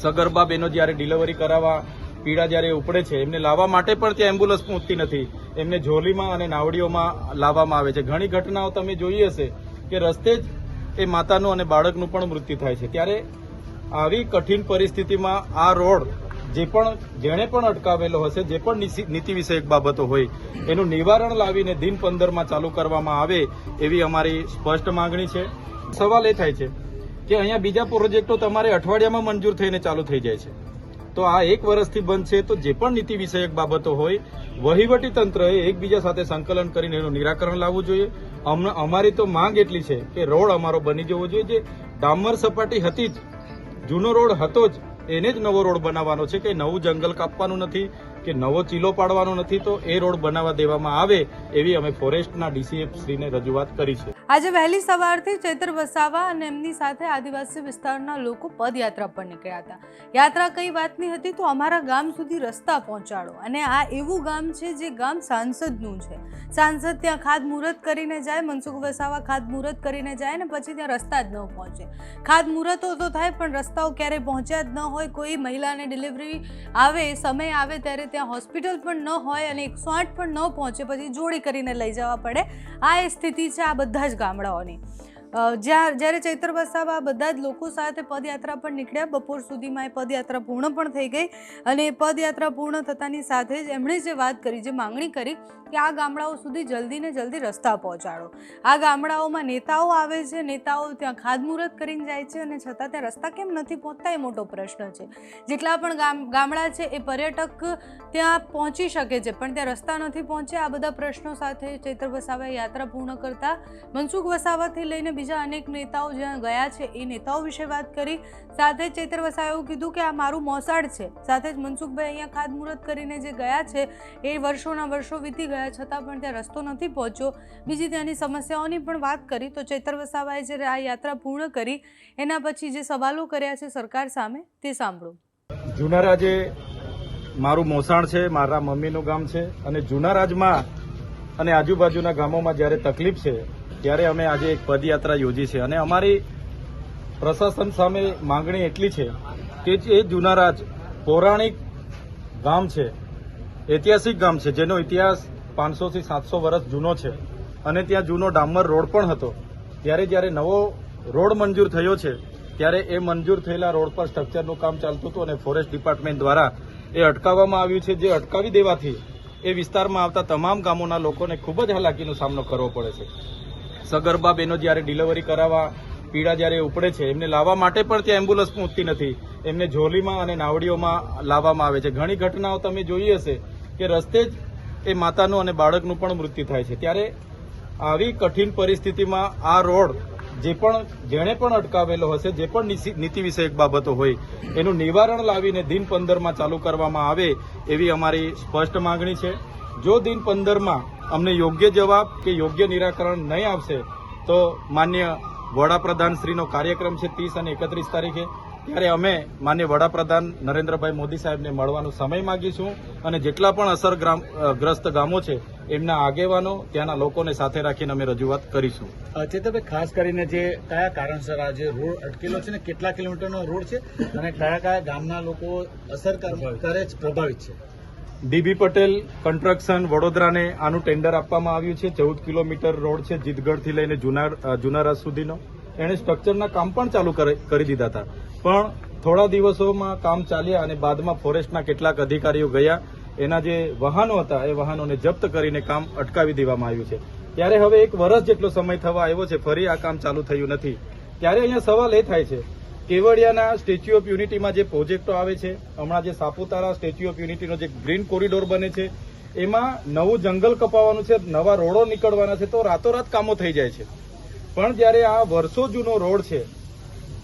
સગર્ભા બહેનો જ્યારે ડિલિવરી કરાવવા પીડા જ્યારે ઉપડે છે, એમને લાવવા માટે પણ ત્યાં એમ્બ્યુલન્સ પહોંચતી નથી. એમને ઝોલીમાં અને નાવડીઓમાં લાવવામાં આવે છે. ઘણી ઘટનાઓ તમે જોઈ હશે કે રસ્તે જ એ માતાનું અને બાળકનું પણ મૃત્યુ થાય છે. ત્યારે આવી કઠિન પરિસ્થિતિમાં આ રોડ જે પણ, જેણે પણ અટકાવેલો હશે, જે પણ નીતિ- વિષયક બાબતો હોય, એનું નિવારણ લાવીને દિન પંદરમાં ચાલુ કરવામાં આવે એવી અમારી સ્પષ્ટ માંગણી છે. સવાલ એ થાય છે કે અહીંયા બીજા પ્રોજેક્ટો તમારે અઠવાડિયામાં મંજૂર થઈને ચાલુ થઈ જાય છે. તો આ એક વર્ષથી બંધ છે, તો જે પણ નીતિ વિષયક બાબતો હોય, વહીવટી તંત્રએ એકબીજા સાથે સંકલન કરીને એનું નિરાકરણ લાવવું જોઈએ. અમ- અમારી તો માંગ એટલી છે કે રોડ અમારો બની જવો જોઈએ. જે ડામર સપાટી હતી જ, જૂનો રોડ હતો જ, એને જ નવો રોડ બનાવવાનો છે કે નવું જંગલ કાપવાનું નથી. કે નવો ચીલો પાડવાનો નથી તો એ રોડ બનાવવા દેવામાં આવે એવી અમે ફોરેસ્ટના ડીસીએફ રજૂઆત કરી છે. આજે વહેલી સવારથી ચૈત્ર વસાવા અને એમની સાથે આદિવાસી વિસ્તારના લોકો પદયાત્રા પર નીકળ્યા હતા. યાત્રા કઈ વાતની હતી તો અમારા ગામ સુધી રસ્તા પહોંચાડો અને આ એવું ગામ છે જે ગામ સાંસદનું છે. સાંસદ ત્યાં ખાતમુહૂર્ત કરીને જાય, મનસુખ વસાવા ખાતમુહૂર્ત કરીને જાય ને પછી ત્યાં રસ્તા જ ન પહોંચે. ખાતમુહૂર્તો તો થાય પણ રસ્તાઓ ક્યારેય પહોંચ્યા જ ન હોય. કોઈ મહિલાને ડિલિવરી આવે, સમય આવે ત્યારે ત્યાં હોસ્પિટલ પણ ન હોય અને એકસો આઠ પણ ન પહોંચે, પછી જોડી કરીને લઈ જવા પડે. આ એ સ્થિતિ છે આ બધા જ ગામડાઓની. જ્યાં, જ્યારે ચૈત્ર વસાવા બધા જ લોકો સાથે પદયાત્રા પર નીકળ્યા, બપોર સુધીમાં એ પદયાત્રા પૂર્ણ પણ થઈ ગઈ અને એ પદયાત્રા પૂર્ણ થતાની સાથે જ એમણે જે વાત કરી, જે માંગણી કરી કે આ ગામડાઓ સુધી જલ્દી ને જલ્દી રસ્તા પહોંચાડો. આ ગામડાઓમાં નેતાઓ આવે છે, નેતાઓ ત્યાં ખાદમુહૂર્ત કરીને જાય છે અને છતાં ત્યાં રસ્તા કેમ નથી પહોંચતા એ મોટો પ્રશ્ન છે. જેટલા પણ ગામ, ગામડા છે એ પર્યટક ત્યાં પહોંચી શકે છે, પણ ત્યાં રસ્તા નથી પહોંચ્યા. આ બધા પ્રશ્નો સાથે ચૈત્ર વસાવાએ યાત્રા પૂર્ણ કરતા મનસુખ વસાવાથી લઈને બીજા અનેક નેતાઓ જ્યાં ગયા છે, એ નેતાઓ વિશે વાત કરી. સાથે જ ચૈત્ર વસાએ એવું કીધું કે આ મારું મોસાળ છે. સાથે જ મનસુખભાઈ અહીંયા ખાતમુહૂર્ત કરીને જે ગયા છે, એ વર્ષોના વર્ષો વીતી ગયા છતાં પણ ત્યાં રસ્તો નથી પહોંચ્યો. બીજી ત્યાંની સમસ્યાઓની પણ વાત કરી તો ચૈત્ર વસાવાએ જ્યારે આ યાત્રા પૂર્ણ કરી, એના પછી જે સવાલો કર્યા છે સરકાર સામે, તે સાંભળો. જૂના રાજે મારું મોસાણ છે, મારા મમ્મીનું ગામ છે અને જૂના રાજમાં અને આજુબાજુના ગામોમાં જ્યારે તકલીફ છે ત્યારે અમે આજે એક પદયાત્રા યોજી છે અને અમારી પ્રશાસન સામે માંગણી એટલી છે કે જે જૂના રાજ પૌરાણિક ગામ છે, ઐતિહાસિક ગામ છે, જેનો ઇતિહાસ પાંચસોથી સાતસો વર્ષ જૂનો છે અને ત્યાં જૂનો ડામર રોડ પણ હતો. ત્યારે જ્યારે નવો રોડ મંજૂર થયો છે, ત્યારે એ મંજૂર થયેલા રોડ પર સ્ટ્રક્ચરનું કામ ચાલતું હતું અને ફોરેસ્ટ ડિપાર્ટમેન્ટ દ્વારા એ અટકાવવામાં આવ્યું છે. જે અટકાવી દેવાથી એ વિસ્તારમાં આવતા તમામ ગામોના લોકોને ખૂબ જ હાલાકીનો સામનો કરવો પડે છે. સગર્ભા બહેનો જ્યારે ડિલિવરી કરાવવા પીડા જ્યારે ઉપડે છે, એમને લાવવા માટે પણ ત્યાં એમ્બ્યુલન્સ પહોંચતી નથી. એમને ઝોલીમાં અને નાવડીઓમાં લાવવામાં આવે છે. ઘણી ઘટનાઓ તમે જોઈ હશે કે રસ્તે જ એ માતાનું અને બાળકનું પણ મૃત્યુ થાય છે. ત્યારે આવી કઠિન પરિસ્થિતિમાં આ રોડ જે પણ, જેણે પણ અટકાવેલો હશે, જે પણ નીતિ- વિષયક બાબતો હોય, એનું નિવારણ લાવીને દિન પંદરમાં ચાલુ કરવામાં આવે એવી અમારી સ્પષ્ટ માંગણી છે. જો દિન પંદરમાં અમને યોગ્ય જવાબ કે યોગ્ય નિરાકરણ નહીં આવશે તો માન્ય વડાપ્રધાનશ્રીનો કાર્યક્રમ છે ત્રીસ અને એકત્રીસ તારીખે. ત્યારે અમે માન્ય વડાપ્રધાન નરેન્દ્રભાઈ મોદી સાહેબને મળવાનો સમય માગીશું અને જેટલા પણ અસરગ્રસ્ત ગામો છે એમના આગેવાનો ત્યાંના લોકોને સાથે રાખીને અમે રજૂઆત કરીશું. ચેતભાઈ ખાસ કરીને જે કયા કારણસર આ જે રોડ અટકેલો છે ને કેટલા કિલોમીટરનો રોડ છે અને કયા કયા ગામના લોકો અસર કરે છે પ્રભાવિત છે? ડીબી પટેલ કન્સ્ટ્રક્શન વડોદરાને આનું ટેન્ડર આપવામાં આવ્યું છે. ચૌદ કિલોમીટર રોડ છે જીતગઢથી લઈને જુના અ, જુનારાજ સુધીનો. એણે સ્ટ્રક્ચરના કામ પણ ચાલુ કરી દીધા હતા. પણ થોડા દિવસોમાં કામ ચાલ્યા અને બાદમાં ફોરેસ્ટના કેટલાક અધિકારીઓ ગયા. એના જે વાહનો હતા એ વાહનોને જપ્ત કરીને કામ અટકાવી દેવામાં આવ્યું છે. ત્યારે હવે એક વર્ષ જેટલો સમય થવા આવ્યો છે ફરી આ કામ ચાલુ થયું નથી. ત્યારે અહીંયા સવાલ એ થાય છે કેવડિયાના સ્ટેચ્યુ ઓફ યુનિટીમાં જે પ્રોજેક્ટો આવે છે, હમણાં જે સાપુતારા સ્ટેચ્યુ ઓફ યુનિટીનો જે ગ્રીન કોરિડોર બને છે, એમાં નવું જંગલ કપાવવાનું છે, નવા રોડો નીકળવાના છે, તો રાતોરાત કામો થઈ જાય છે. પણ જ્યારે આ વર્ષો જૂનો રોડ છે,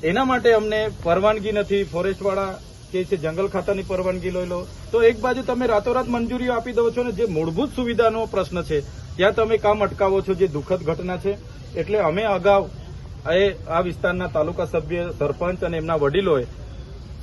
એના માટે અમને પરવાનગી નથી. ફોરેસ્ટવાળા કે છે જંગલ ખાતાની પરવાનગી લઈ લો. તો એક બાજુ તમે રાતોરાત મંજૂરીઓ આપી દો છો ને, જે મૂળભૂત સુવિધાનો પ્રશ્ન છે, ત્યાં તમે કામ અટકાવો છો, જે દુઃખદ ઘટના છે. એટલે અમે અગાઉ એ આ વિસ્તારના તાલુકા સભ્ય સરપંચ અને એમના વડીલોએ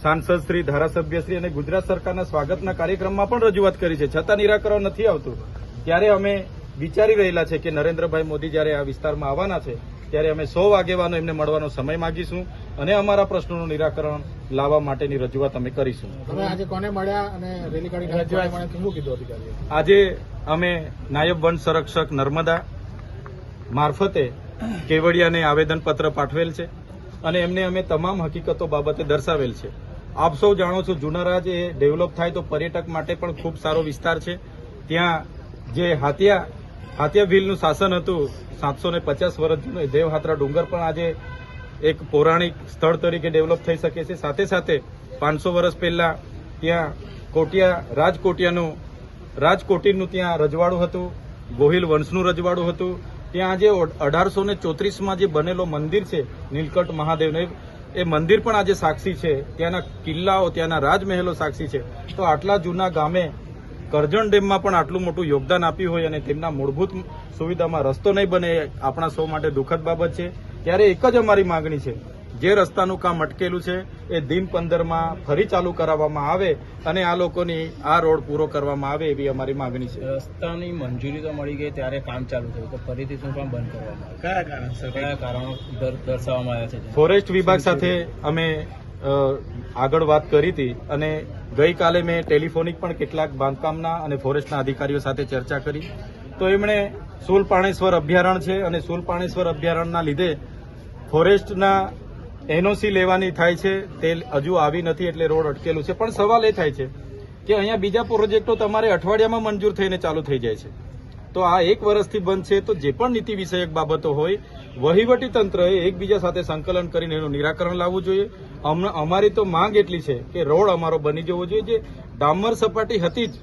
સાંસદ શ્રી ધારાસભ્ય શ્રી અને ગુજરાત સરકારના સ્વાગતના કાર્યક્રમમાં પણ રજૂઆત કરી છે. છતાં નિરાકરણ નથી આવતું. ત્યારે અમે વિચારી રહેલા છે કે નરેન્દ્રભાઈ મોદી જ્યારે આ વિસ્તારમાં આવવાના છે ત્યારે અમે સૌ આગેવાનો એમને મળવાનો સમય માગીશું અને અમારા પ્રશ્નોનું નિરાકરણ લાવવા માટેની રજૂઆત અમે કરીશું. આજે કોને મળ્યા અને રેલી કાઢી રજૂઆત. મળ્યા? શું કીધું અધિકારીએ? આજે અમે નાયબ વન સંરક્ષક નર્મદા મારફતે કેવડિયાને આવેદનપત્ર પાઠવેલ છે અને એમને અમે તમામ હકીકતો બાબતે દર્શાવેલ છે. આપ સૌ જાણો છો જુનારાજ એ ડેવલપ થાય તો પર્યટક માટે પણ ખૂબ સારો વિસ્તાર છે. ત્યાં જે હાથિયા હાથિયા ભીલનું શાસન હતું સાતસો ને પચાસ વર્ષ જૂનું દેવહાત્રા ડુંગર પણ આજે એક પૌરાણિક સ્થળ તરીકે ડેવલપ થઈ શકે છે. સાથે સાથે પાંચસો વર્ષ પહેલા ત્યાં કોટિયા, રાજકોટિયાનું રાજકોટીનું ત્યાં રજવાડું હતું, ગોહિલ વંશનું રજવાડું હતું. ત્યાં જે અઢારસો ને ચોત્રીસમાં જે બનેલો મંદિર છે, નીલકંઠ મહાદેવને, એ- મંદિર પણ આજે સાક્ષી છે. ત્યાંના કિલ્લાઓ, ત્યાંના રાજમહેલો સાક્ષી છે. તો આટલા જૂના ગામે કરજણ ડેમમાં પણ આટલું મોટું યોગદાન આપ્યું હોય અને તેમના મૂળભૂત સુવિધામાં રસ્તો નહીં બને આપણા સૌ માટે દુઃખદ બાબત છે. ત્યારે એક જ અમારી માગણી છે. જે રસ્તાનું કામ અટકેલું છે એ દિન પંદરમાં ફરી ચાલુ કરાવવામાં આવે અને આ લોકોની આ રોડ પૂરો કરવામાં આવે એવી અમારી માંગણી છે. રસ્તાની મંજૂરી તો મળી ગઈ ત્યારે કામ ચાલુ થયું તો ફરીથી શું કામ બંધ કરવામાં આવ્યું? કયા કારણસર? કયા કારણો દર્શાવવામાં આવ્યા છે ફોરેસ્ટ વિભાગ સાથે અમે આગળ વાત કરી હતી અને ગઈકાલે મેં ટેલિફોનિક પણ કેટલાક બાંધકામના અને ફોરેસ્ટના અધિકારીઓ સાથે ચર્ચા કરી. તો એમણે સુલપાણેશ્વર અભયારણ્ય છે અને સુલપાણેશ્વર અભયારણ્યના લીધે ફોરેસ્ટના એનઓસી લેવાની થાય છે, તે હજુ આવી નથી એટલે રોડ અટકેલું છે. પણ સવાલ એ થાય છે કે અહીંયા બીજા પ્રોજેક્ટો તમારે અઠવાડિયામાં મંજૂર થઈને ચાલુ થઈ જાય છે. તો આ એક વર્ષથી બંધ છે, તો જે પણ નીતિ વિષયક બાબતો હોય, વહીવટી તંત્રએ એકબીજા સાથે સંકલન કરીને એનું નિરાકરણ લાવવું જોઈએ. અમ- અમારી તો માંગ એટલી છે કે રોડ અમારો બની જવો જોઈએ. જે ડામર સપાટી હતી જ,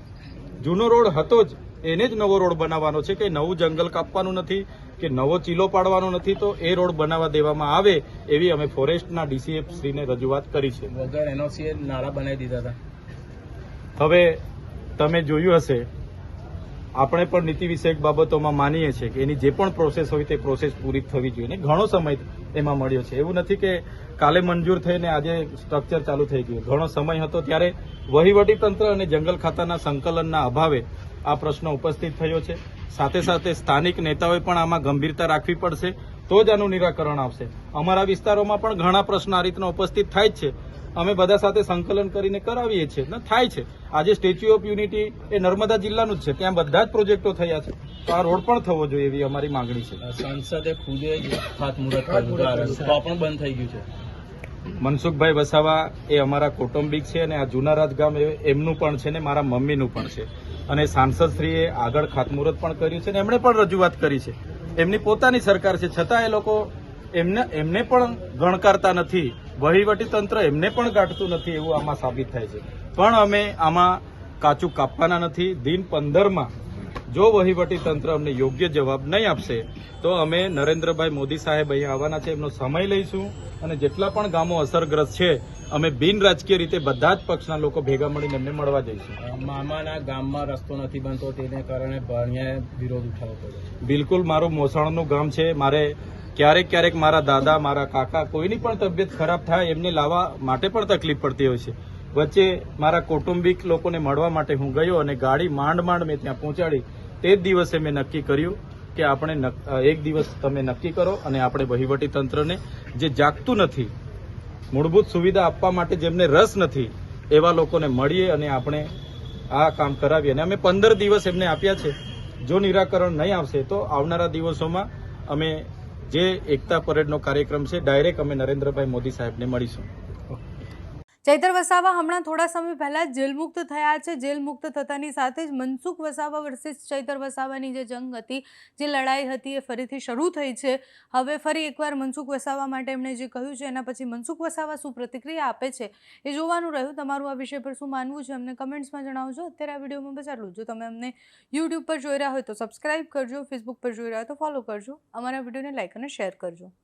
જૂનો રોડ હતો જ એને જ નવો રોડ બનાવવાનો છે કે નવું જંગલ કાપવાનું નથી કે નવો ચીલો પાડવાનો નથી તો એ રોડ બનાવવા દેવામાં આવે એવી અમે ફોરેસ્ટના ડીસીએફ શ્રીને રજૂઆત કરી છે. વગર એનઓસીએ નાળા બનાવી દીધા હતા. હવે તમે જોયું હશે આપણે પણ નીતિ વિષયક બાબતોમાં માનીએ છીએ કે એની જે પણ પ્રોસેસ હોય તે પ્રોસેસ પૂરી થવી જોઈએ. ઘણો સમય એમાં મળ્યો છે. એવું નથી કે કાલે મંજૂર થઈને આજે સ્ટ્રક્ચર ચાલુ થઈ ગયું. ઘણો સમય હતો ત્યારે વહીવટી તંત્ર અને જંગલ ખાતાના સંકલનના અભાવે આ પ્રશ્ન ઉપસ્થિત થયો છે. સાથે સાથે સ્થાનિક નેતાઓએ પણ આમાં ગંભીરતા રાખવી પડશે તો જ આનું નિરાકરણ આવશે. અમારા વિસ્તારોમાં પણ ઘણા પ્રશ્નો આ રીતના ઉપસ્થિત થાય જ છે. અમે બધા સાથે સંકલન કરીને કરાવીએ છીએ. ને થાય છે. આજે સ્ટેચ્યુ ઓફ યુનિટી એ નર્મદા જિલ્લાનું જ છે. ત્યાં બધા જ પ્રોજેક્ટો થયા છે. તો આ રોડ પણ થવો જોઈએ એવી અમારી માંગણી છે. સંસદે ખુદે ખાતમુહૂર્ત પણ બંધ થઈ ગયું છે. મનસુખભાઈ વસાવા એ અમારા કૌટુંબિક છે અને આ જુનારાજ ગામ એમનું પણ છે ને મારા મમ્મીનું પણ છે. અને સાંસદશ્રીએ આગળ ખાતમુહૂર્ત પણ કર્યું છે અને એમણે પણ રજૂઆત કરી છે. એમની પોતાની સરકાર છે. છતાં એ લોકો એમને એમને પણ ગણકારતા નથી. વહીવટી તંત્ર એમને પણ ગાંઠતું નથી એવું આમાં સાબિત થાય છે. પણ અમે આમાં કાચું કાપવાના નથી. દિન પંદરમાં જો વહીવટી તંત્ર અમને યોગ્ય જવાબ નહીં આપશે તો અમે નરેન્દ્રભાઈ મોદી સાહેબ અહીંયા આવવાના છે એમનો સમય લઈશું અને જેટલા પણ ગામો અસરગ્રસ્ત છે અમે બિન રાજકીય રીતે બધા જ પક્ષના લોકો ભેગા મળીને એમને મળવા જઈશું. મામાના ગામમાં રસ્તો નથી બનતો તેને કારણે ભાણિયાએ વિરોધ ઉઠાવવો પડ્યો બિલકુલ મારું મોસાણનું ગામ છે મારે ક્યારેક ક્યારેક મારા દાદા મારા કાકા કોઈની પણ તબિયત ખરાબ થાય એમને લાવવા માટે પણ તકલીફ પડતી હોય છે. વચ્ચે મારા કૌટુંબિક લોકોને મળવા માટે હું ગયો અને ગાડી માંડ માંડ મેં ત્યાં પહોંચાડી. તે જ દિવસે મેં નક્કી કર્યું કે આપણે એક દિવસ તમે નક્કી કરો અને આપણે વહીવટી તંત્રને જે જાગતું નથી, મૂળભૂત સુવિધા આપવા માટે જેમને રસ નથી, એવા લોકોને મળીએ અને આપણે આ કામ કરાવીએ. અને અમે પંદર દિવસ એમને આપ્યા છે. જો નિરાકરણ નહીં આવશે, તો આવનારા દિવસોમાં અમે જે એકતા પરેડનો કાર્યક્રમ છે, ડાયરેક્ટ અમે નરેન્દ્રભાઈ મોદી સાહેબને મળીશું. ચૈતર વસાવા હમણાં થોડા સમય પહેલાં જ જેલ મુક્ત થયા છે. જેલ મુક્ત થતાની સાથે જ મનસુખ વસાવા વર્સિસ ચૈતર વસાવાની જે જંગ હતી, જે લડાઈ હતી એ ફરીથી શરૂ થઈ છે. હવે ફરી એકવાર મનસુખ વસાવા માટે એમણે જે કહ્યું છે, એના પછી મનસુખ વસાવા શું પ્રતિક્રિયા આપે છે એ જોવાનું રહ્યું. તમારું આ વિષય પર શું માનવું છે અમને કમેન્ટ્સમાં જણાવજો. અત્યારે આ વિડીયોમાં બસ આટલું જો. તમે અમને યુટ્યુબ પર જોઈ રહ્યા હોય તો સબસ્ક્રાઇબ કરજો ફેસબુક પર જોઈ રહ્યા હોય તો ફોલો કરજો. અમારા વિડીયોને લાઇક અને શેર કરજો.